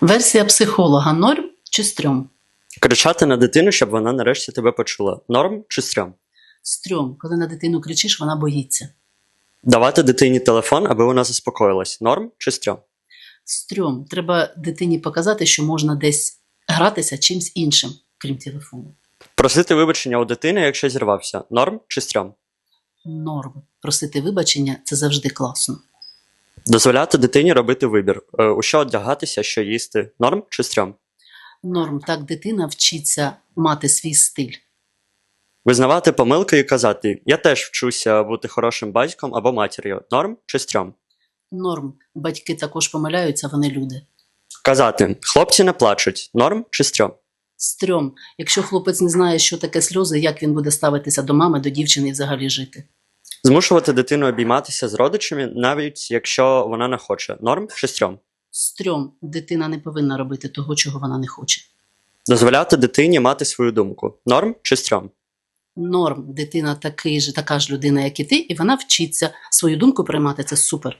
Версія психолога норм чи стрьом? Кричати на дитину, щоб вона нарешті тебе почула. Норм чи стрьом? Стрьом, коли на дитину кричиш, вона боїться. Давати дитині телефон, аби вона заспокоїлась. Норм чи стрьом? Стрьом, треба дитині показати, що можна десь гратися чимсь іншим, крім телефону. Просити вибачення у дитини, якщо зірвався. Норм чи стрьом? Норм. Просити вибачення це завжди класно. Дозволяти дитині робити вибір. Е, У що одягатися, що їсти. Норм чи стрьом? Норм, так дитина вчиться мати свій стиль. Визнавати помилки і казати: Я теж вчуся бути хорошим батьком або матір'ю. Норм чи стрьом? Норм. Батьки також помиляються, вони люди. Казати: Хлопці не плачуть. Норм чи стрьом? Стрьом. Якщо хлопець не знає, що таке сльози, як він буде ставитися до мами, до дівчини і взагалі жити. Змушувати дитину обійматися з родичами, навіть якщо вона не хоче. Норм чи стрьом? Стрьом. Дитина не повинна робити того, чого вона не хоче. Дозволяти дитині мати свою думку. Норм чи стрьом? Норм. Дитина такий же, така ж людина, як і ти, і вона вчиться свою думку приймати. Це супер.